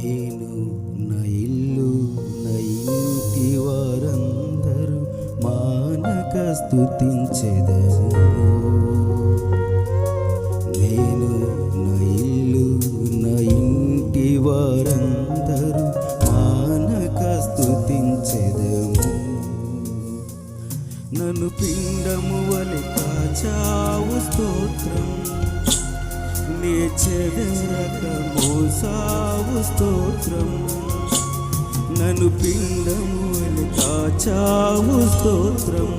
నేను నా ఇల్లు నా ఇంటి వారందరూ మానక స్థుతించెదరు నేను నా ఇల్లు నా ఇంటి వారందరూ మానక స్థుతించెదము నన్ను పిండము వలె కాచావు స్తోత్రం. నీ చెదరక మోసావు స్తోత్రం. నన్ను పిండము వలె కాచావు స్తోత్రం.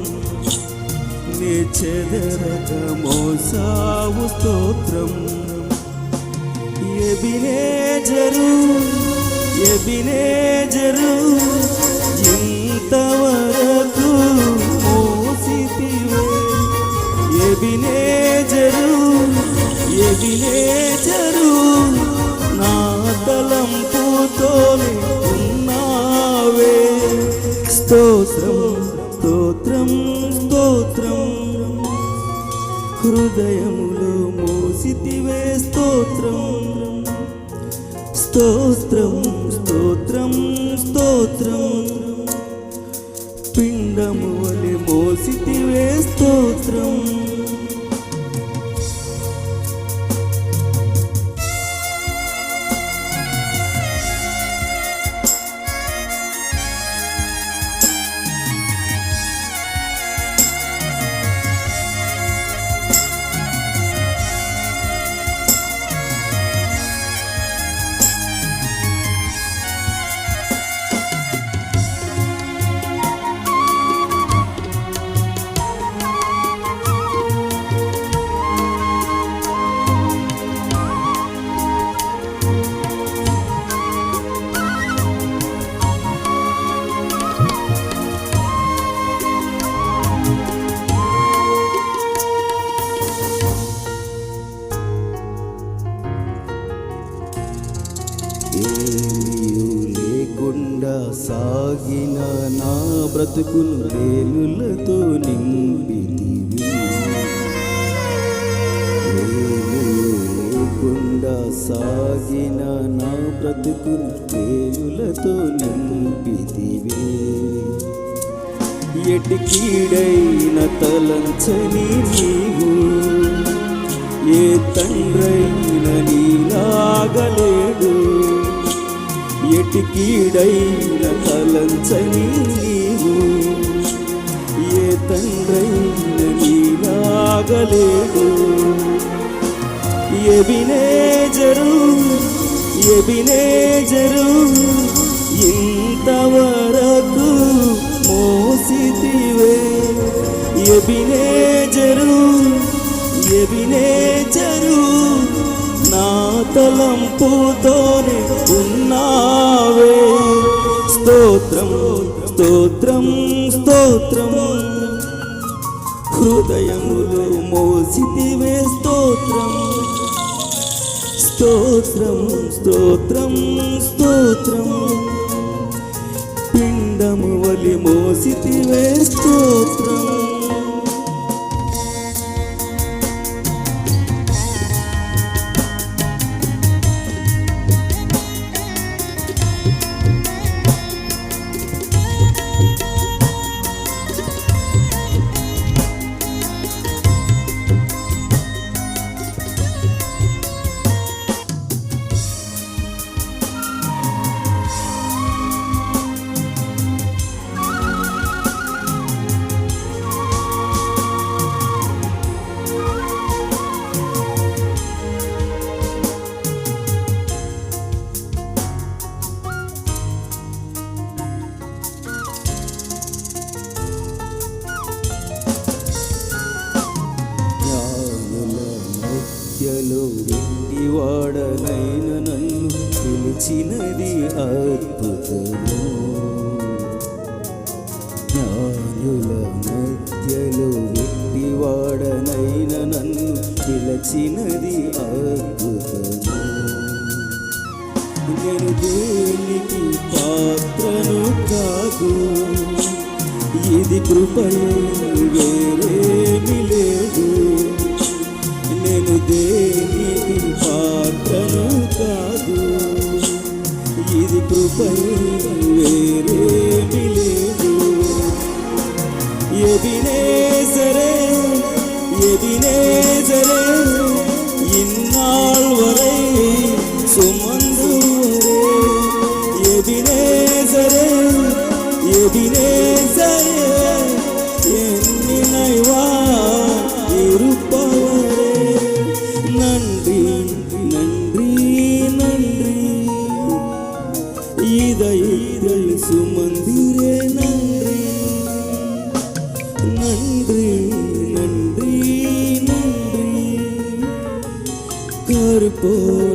నీ చెదరక మోసావు స్తోత్రం. ఎబినేజరు ఎబినేజరు ఇంతవరకు ఎబినేజరు నా తలంపుతోనే ఉన్నావే. స్తోత్రం స్తోత్రం స్తోత్రం. హృదయములు మోసితివే స్తోత్రం. స్తోత్రం స్తోత్రం స్తోత్రం. పిండము వలె మోసితివే స్తోత్రం. సాగిన నా బ్రతుకును వేలులతో నింపితివి. లేకుండా సాగిన నా బ్రతుకును వేలులతో నింపితివి. ఎటికీడైన తలంచని నీవు ఏ తండ్రైన నీలాగలే ఎటికీడైన తలంచని నీవు. ఏ తండ్రైన నీలాగలేడు ఎబినేజరు ఎబినేజరు ఇంతవరకు మోసితివే. ఎబినేజరు ఎబినేజరు నా తలంపుతోనే స్తోత్రం స్తోత్రం స్తోత్రం. హృదయములో మోసితివే స్తోత్రం. స్తోత్రం స్తోత్రం స్తోత్రం. పిండము వలి మోసితివే స్తోత్రం. వాడనైన నన్ను పిలిచినది అద్భుతము. జ్ఞానుల మధ్యలో వెండివాడనైన నన్ను పిలిచినది అద్భుతము. నేను దేనికి పాత్రను కాదు ఇది కృపయే ఇది కృపయే లేదు. மந்திரே நன்றி. நன்றி நன்றி நன்றி. கருப்போ